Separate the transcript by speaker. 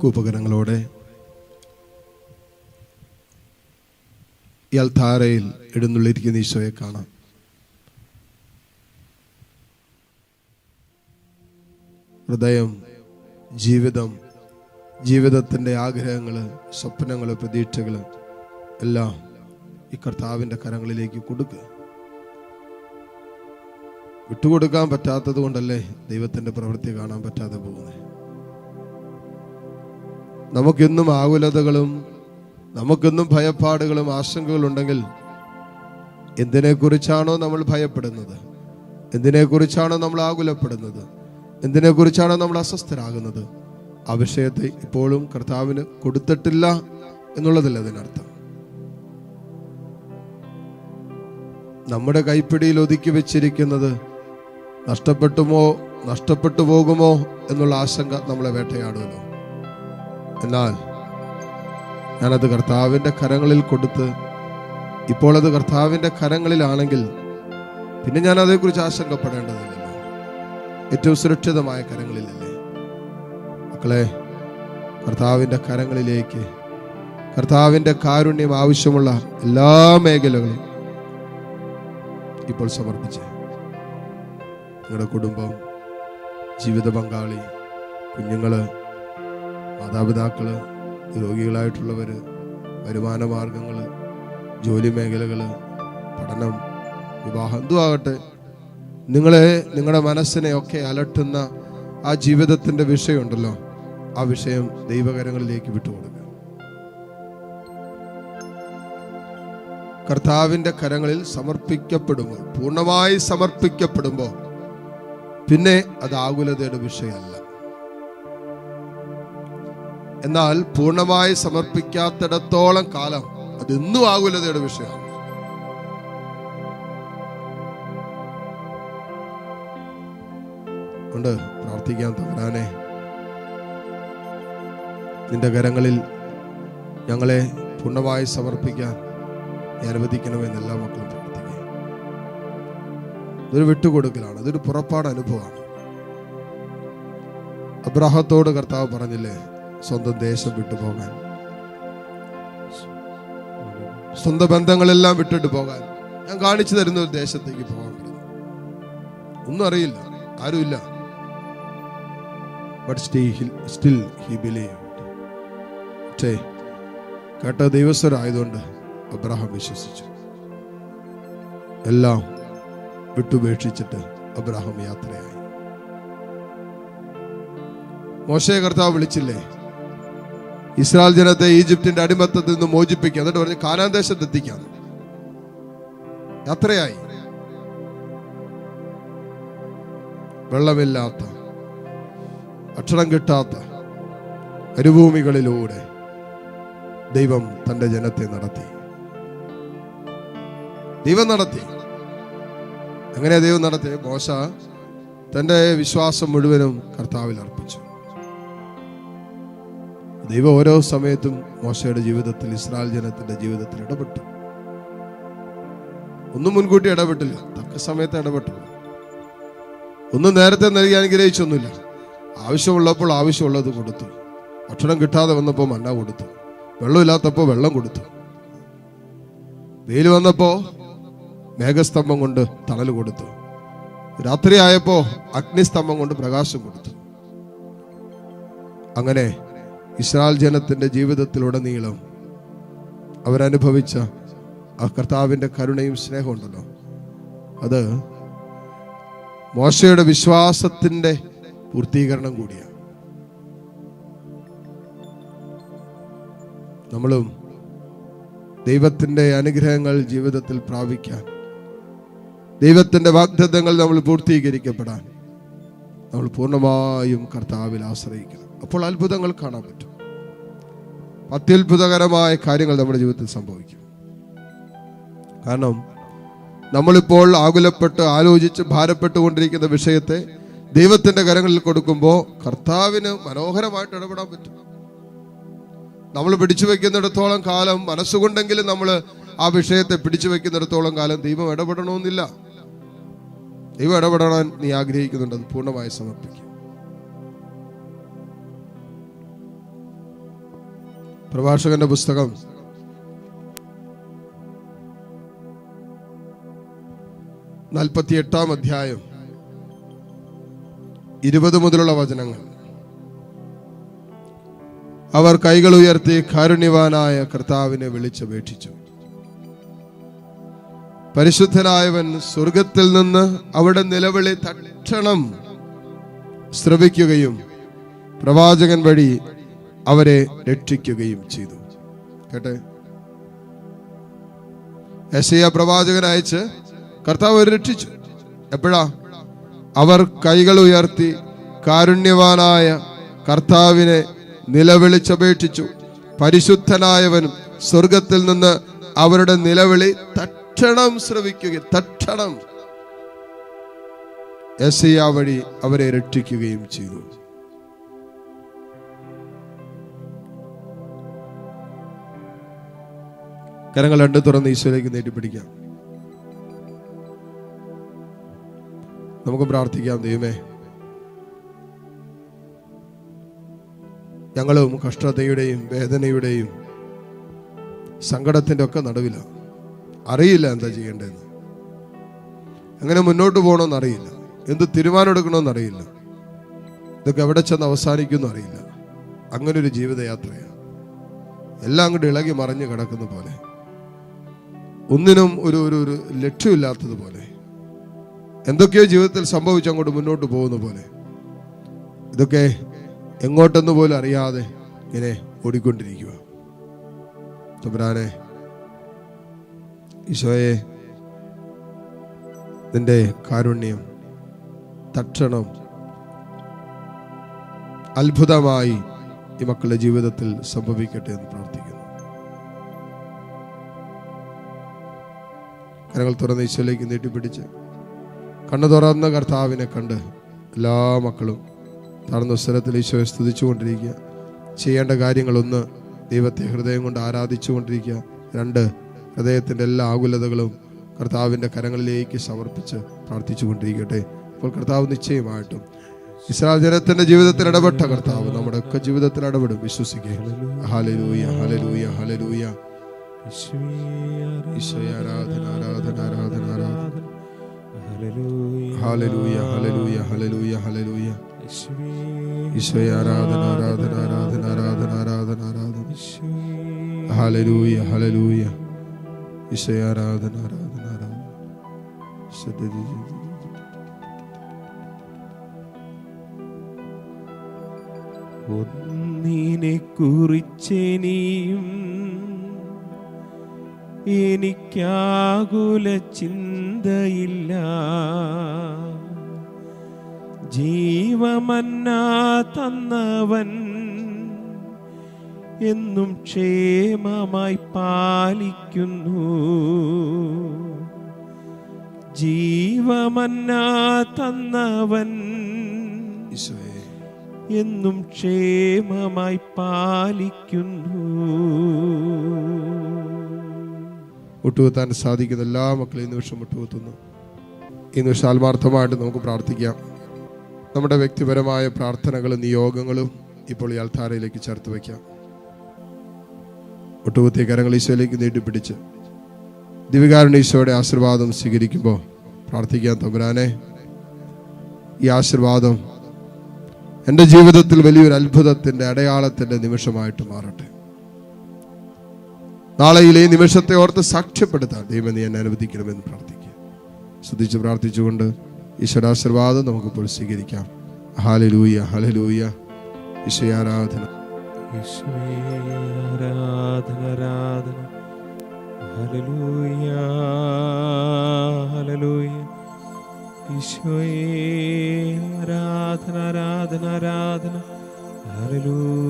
Speaker 1: കൂപ്പകരങ്ങളോടെ ഇയാൾ ധാരയിൽ എഴുന്നള്ളിരിക്കുന്ന ഈശോയെ കാണാം. ഹൃദയം ജീവിതം ജീവിതത്തിന്റെ ആഗ്രഹങ്ങൾ സ്വപ്നങ്ങൾ പ്രതീക്ഷകൾ എല്ലാം ഈ കർത്താവിന്റെ കരങ്ങളിലേക്ക് കൊടുക്കുക വിട്ടുകൊടുക്കാൻ പറ്റാത്തത് കൊണ്ടല്ലേ ദൈവത്തിന്റെ പ്രവൃത്തി കാണാൻ പറ്റാതെ പോകുന്നത്? നമുക്കെന്നും ആകുലതകളും നമുക്കിന്നും ഭയപ്പാടുകളും ആശങ്കകളും ഉണ്ടെങ്കിൽ എന്തിനെക്കുറിച്ചാണോ നമ്മൾ ഭയപ്പെടുന്നത്? എന്തിനെക്കുറിച്ചാണോ നമ്മൾ ആകുലപ്പെടുന്നത്? എന്തിനെക്കുറിച്ചാണോ നമ്മൾ അസ്വസ്ഥരാകുന്നത്? ആ വിഷയത്തെ ഇപ്പോഴും കർത്താവിന് കൊടുത്തിട്ടില്ല എന്നുള്ളതല്ല അതിനർത്ഥം. നമ്മുടെ കൈപ്പിടിയിൽ ഒതുക്കി വെച്ചിരിക്കുന്നത് നഷ്ടപ്പെട്ടുമോ നഷ്ടപ്പെട്ടു പോകുമോ എന്നുള്ള ആശങ്ക നമ്മളെ വേട്ടയാടുമല്ലോ എന്നാൽ ഞാനത് കർത്താവിന്റെ കരങ്ങളിൽ കൊടുത്ത് ഇപ്പോൾ അത് കർത്താവിന്റെ കരങ്ങളിലാണെങ്കിൽ പിന്നെ ഞാൻ അതേക്കുറിച്ച് ഏറ്റവും സുരക്ഷിതമായ കരങ്ങളിലല്ലേ? മക്കളെ കർത്താവിന്റെ കരങ്ങളിലേക്ക് കർത്താവിന്റെ കാരുണ്യം ആവശ്യമുള്ള എല്ലാ മേഖലകളും ഇപ്പോൾ സമർപ്പിച്ച്. നിങ്ങളുടെ കുടുംബം ജീവിത പങ്കാളി കുഞ്ഞുങ്ങൾ മാതാപിതാക്കൾ രോഗികളായിട്ടുള്ളവർ വരുമാന മാർഗങ്ങൾ ജോലി മേഖലകൾ പഠനം വിവാഹം എന്തും ആകട്ടെ നിങ്ങളെ നിങ്ങളുടെ മനസ്സിനെ ഒക്കെ അലട്ടുന്ന ആ ജീവിതത്തിന്റെ വിഷയമുണ്ടല്ലോ. ആ വിഷയം ദൈവകരങ്ങളിലേക്ക് വിട്ടുകൊടുക്കുക. കർത്താവിന്റെ കരങ്ങളിൽ സമർപ്പിക്കപ്പെടുമ്പോൾ പൂർണമായി സമർപ്പിക്കപ്പെടുമ്പോൾ പിന്നെ അത് ആകുലതയുടെ വിഷയമല്ല. എന്നാൽ പൂർണമായി സമർപ്പിക്കാത്തിടത്തോളം കാലം അതെന്നും ആകുലതയുടെ വിഷയമാണ് കൊണ്ട് പ്രാർത്ഥിക്കാൻ തകരാനെ നിന്റെ കരങ്ങളിൽ ഞങ്ങളെ പൂർണമായി സമർപ്പിക്കാൻ അനുവദിക്കണമെന്ന് എല്ലാ മക്കളും പ്രാർത്ഥിക്കുക ഇതൊരു വിട്ടുകൊടുക്കലാണ് ഇതൊരു പുറപ്പാട് അനുഭവമാണ്. അബ്രാഹത്തോട് കർത്താവ് പറഞ്ഞില്ലേ സ്വന്തം ദേശം വിട്ടുപോകാൻ സ്വന്തം ബന്ധങ്ങളെല്ലാം വിട്ടിട്ട് പോകാൻ. ഞാൻ കാണിച്ചു തരുന്ന ഒരു ദേശത്തേക്ക് പോകാൻ ഒന്നും അറിയില്ല. ആരുമില്ല. സ്റ്റിൽ ഹി ബിലീവ് കേട്ട ദൈവസ്വരായതുകൊണ്ട് അബ്രഹാം വിശ്വസിച്ചു. എല്ലാം വിട്ടുപേക്ഷിച്ചിട്ട് അബ്രഹാം യാത്രയായി. മോശയെ കർത്താവ് വിളിച്ചില്ലേ? ഇസ്രായേൽ ജനത്തെ ഈജിപ്തിന്റെ അടിമത്തത്തിൽ നിന്ന് മോചിപ്പിക്കുക. എന്നിട്ട് പറഞ്ഞ് കാനാൻ ദേശത്ത് എത്തിക്കാം യാത്രയായി വെള്ളമില്ലാത്ത ഭക്ഷണം കിട്ടാത്ത മരുഭൂമികളിലൂടെ ദൈവം തന്റെ ജനത്തെ നടത്തി. ദൈവം നടത്തി. അങ്ങനെ ദൈവം നടത്തി മോശ തന്റെ വിശ്വാസം മുഴുവനും കർത്താവിൽ അർപ്പിച്ചു. ദൈവം ഓരോ സമയത്തും മോശയുടെ ജീവിതത്തിൽ ഇസ്രായേൽ ജനത്തിന്റെ ജീവിതത്തിൽ ഇടപെട്ടു. ഒന്നും മുൻകൂട്ടി ഇടപെട്ടില്ല. തക്ക സമയത്ത് ഇടപെട്ടു. ഒന്നും നേരത്തെ നൽകി അനുഗ്രഹിച്ചൊന്നുമില്ല. ആവശ്യമുള്ളപ്പോൾ ആവശ്യമുള്ളത് കൊടുത്തു. ഭക്ഷണം കിട്ടാതെ വന്നപ്പോൾ മന്ന കൊടുത്തു. വെള്ളമില്ലാത്തപ്പോൾ വെള്ളം കൊടുത്തു. വെയിൽ വന്നപ്പോൾ മേഘസ്തംഭം കൊണ്ട് തണൽ കൊടുത്തു. രാത്രി ആയപ്പോ അഗ്നിസ്തംഭം കൊണ്ട് പ്രകാശം കൊടുത്തു. അങ്ങനെ ഇസ്രായേൽ ജനത്തിന്റെ ജീവിതത്തിലുടനീളം അവരനുഭവിച്ച ആ കർത്താവിന്റെ കരുണയും സ്നേഹവും ഉണ്ടല്ലോ. അത് മോശയുടെ വിശ്വാസത്തിന്റെ പൂർത്തീകരണം കൂടിയാണ്. നമ്മളും ദൈവത്തിന്റെ അനുഗ്രഹങ്ങൾ ജീവിതത്തിൽ പ്രാപിക്കാൻ ദൈവത്തിന്റെ വാഗ്ദത്തങ്ങൾ നമ്മൾ പൂർത്തീകരിക്കപ്പെടാൻ നമ്മൾ പൂർണമായും കർത്താവിൽ ആശ്രയിക്കണം. അപ്പോൾ അത്ഭുതങ്ങൾ കാണാൻ പറ്റും. അത്യത്ഭുതകരമായ കാര്യങ്ങൾ നമ്മുടെ ജീവിതത്തിൽ സംഭവിക്കും. കാരണം നമ്മളിപ്പോൾ ആകുലപ്പെട്ട് ആലോചിച്ച് ഭാരപ്പെട്ടുകൊണ്ടിരിക്കുന്ന വിഷയത്തെ ദൈവത്തിന്റെ കരങ്ങളിൽ കൊടുക്കുമ്പോൾ കർത്താവിന് മനോഹരമായിട്ട് ഇടപെടാൻ പറ്റും. നമ്മൾ പിടിച്ചു വെക്കുന്നിടത്തോളം കാലം മനസ്സുകൊണ്ടെങ്കിലും നമ്മൾ ആ വിഷയത്തെ പിടിച്ചു വെക്കുന്നിടത്തോളം കാലം ദൈവം ഇടപെടണമെന്നില്ല. ദൈവം ഇടപെടാൻ നീ ആഗ്രഹിക്കുന്നുണ്ട് അത് പൂർണമായി സമർപ്പിക്കും. പ്രഭാഷകന്റെ പുസ്തകം. നാൽപ്പത്തി എട്ടാം അധ്യായം. ഇരുപത് മുതലുള്ള വചനങ്ങൾ. അവർ കൈകൾ ഉയർത്തി കാരുണ്യവാനായ കർത്താവിനെ വിളിച്ചപേക്ഷിച്ചു. പരിശുദ്ധനായവൻ സ്വർഗത്തിൽ നിന്ന് അവിടെ നിലവിളി തക്ഷണം ശ്രവിക്കുകയും പ്രവാചകൻ വഴി അവരെ രക്ഷിക്കുകയും ചെയ്തു. കേട്ടെ? എസയ പ്രവാചകൻ അയച്ച് കർത്താവ് അവരെ രക്ഷിച്ചു. എപ്പോഴാ? അവർ കൈകൾ ഉയർത്തി കാരുണ്യവാനായ കർത്താവിനെ നിലവിളിച്ചപേക്ഷിച്ചു. പരിശുദ്ധനായവനും സ്വർഗത്തിൽ നിന്ന് അവരുടെ നിലവിളി തക്ഷണം ശ്രവിക്കുക തക്ഷണം. യശയ വഴി അവരെ രക്ഷിക്കുകയും ചെയ്തു. കരങ്ങൾ രണ്ട് തുറന്ന് ഈശോയിലേക്ക് നീട്ടിപ്പിടിക്കാം നമുക്ക് പ്രാർത്ഥിക്കാം ദൈവമേ. ഞങ്ങളും കഷ്ടതയുടെയും വേദനയുടെയും സങ്കടത്തിന്റെ ഒക്കെ നടുവിലാണ് അറിയില്ല എന്താ ചെയ്യേണ്ടതെന്ന്. എങ്ങനെ മുന്നോട്ട് പോകണമെന്ന് അറിയില്ല. എന്ത് തീരുമാനം എടുക്കണമെന്ന് അറിയില്ല. ഇതൊക്കെ എവിടെ ചെന്ന് അവസാനിക്കുമെന്ന് അറിയില്ല. അങ്ങനൊരു ജീവിതയാത്രയാണ്. എല്ലാം അങ്ങോട്ട് ഇളകി മറിഞ്ഞു കിടക്കുന്ന പോലെ. ഒന്നിനും ഒരു ഒരു ഒരു ലക്ഷ്യമില്ലാത്തതുപോലെ എന്തൊക്കെയോ ജീവിതത്തിൽ സംഭവിച്ച് അങ്ങോട്ട് മുന്നോട്ട് പോകുന്ന പോലെ ഇതൊക്കെ എങ്ങോട്ടെന്ന് പോലും അറിയാതെ ഇങ്ങനെ ഓടിക്കൊണ്ടിരിക്കുക. തമ്പുരാനെ ഈശോയെ നിന്റെ കാരുണ്യം തക്ഷണം അത്ഭുതമായി ഈ മക്കളുടെ ജീവിതത്തിൽ സംഭവിക്കട്ടെ എന്ന് പ്രാർത്ഥിക്കുന്നു. കരങ്ങൾ തുറന്ന് ഈശോയിലേക്ക് നീട്ടിപ്പിടിച്ച് കണ്ണു തുറന്ന കർത്താവിനെ കണ്ട് എല്ലാ മക്കളും താഴ്ന്ന സ്വരത്തിൽ ഈശോയെ സ്തുതിച്ചുകൊണ്ടിരിക്കുക ചെയ്യേണ്ട കാര്യങ്ങളൊന്ന് ദൈവത്തെ ഹൃദയം കൊണ്ട് ആരാധിച്ചുകൊണ്ടിരിക്കുക രണ്ട് ഹൃദയത്തിന്റെ എല്ലാ ആകുലതകളും കർത്താവിന്റെ കരങ്ങളിലേക്ക് സമർപ്പിച്ച് പ്രാർത്ഥിച്ചുകൊണ്ടിരിക്കട്ടെ അപ്പോൾ കർത്താവ് നിശ്ചയമായിട്ടും ഇസ്രായേൽ ജനത്തിന്റെ ജീവിതത്തിൽ ഇടപെട്ട കർത്താവ് നമ്മുടെ ഒക്കെ ജീവിതത്തിൽ ഇടപെടും. വിശ്വസിക്കുക ഹലലൂയ ഹലലൂയ ഹലലൂയ ഈശോയെ ആരാധന ആരാധന ആരാധന ആരാധന. ഹലലൂയ ഹലലൂയ ഹലലൂയ ഹലലൂയ ഈശോയെ ആരാധന ആരാധന ആരാധന ആരാധന ആരാധന ആരാധന. ഹലലൂയ ഹലലൂയ ഈശോയെ ആരാധന ആരാധന ആരാധന.
Speaker 2: ഒന്നിനെ കുറിച്ചെനിയും എനിക്കാകുല ചിന്തയില്ല. ജീവമന്ന തന്നവൻ എന്നും ക്ഷേമമായി പാലിക്കുന്നു. ജീവമന്ന തന്നവൻ എന്നും ക്ഷേമമായി പാലിക്കുന്നു.
Speaker 1: മുട്ടുകുത്താൻ സാധിക്കുന്ന എല്ലാ മക്കളും ഈ നിമിഷം മുട്ടുകുത്തുന്നു ഈ നിമിഷം ആത്മാർത്ഥമായിട്ട് നമുക്ക് പ്രാർത്ഥിക്കാം. നമ്മുടെ വ്യക്തിപരമായ പ്രാർത്ഥനകളും നിയോഗങ്ങളും ഇപ്പോൾ ഈ അൽത്താരയിലേക്ക് ചേർത്ത് വയ്ക്കാം. മുട്ടുകുത്തിയ കരങ്ങൾ ഈശോയിലേക്ക് നീട്ടിപ്പിടിച്ച് ദിവികാരുണ്യ ഈശോയുടെ ആശീർവാദം സ്വീകരിക്കുമ്പോൾ പ്രാർത്ഥിക്കാൻ തമ്പുരാനെ ഈ ആശീർവാദം എന്റെ ജീവിതത്തിൽ വലിയൊരു അത്ഭുതത്തിന്റെ അടയാളത്തിന്റെ നിമിഷമായിട്ട് മാറട്ടെ. നാളെയിലെ നിമിഷത്തെ ഓർത്ത് സാക്ഷ്യപ്പെടുത്താൻ ദൈവം നീ എന്നെ അനുവദിക്കണമെന്ന് പ്രാർത്ഥിക്കുക. ശ്രദ്ധിച്ച് പ്രാർത്ഥിച്ചുകൊണ്ട് ഈശ്വരാശീർവാദം നമുക്കിപ്പോൾ സ്വീകരിക്കാം. ഹാലലൂയ ഹലലൂയ ഈശ്വരാരാധന
Speaker 2: യേശുവേ, ആരാധന ഈശോയേ ആരാധന ആരാധന. ഹല്ലേലൂയ.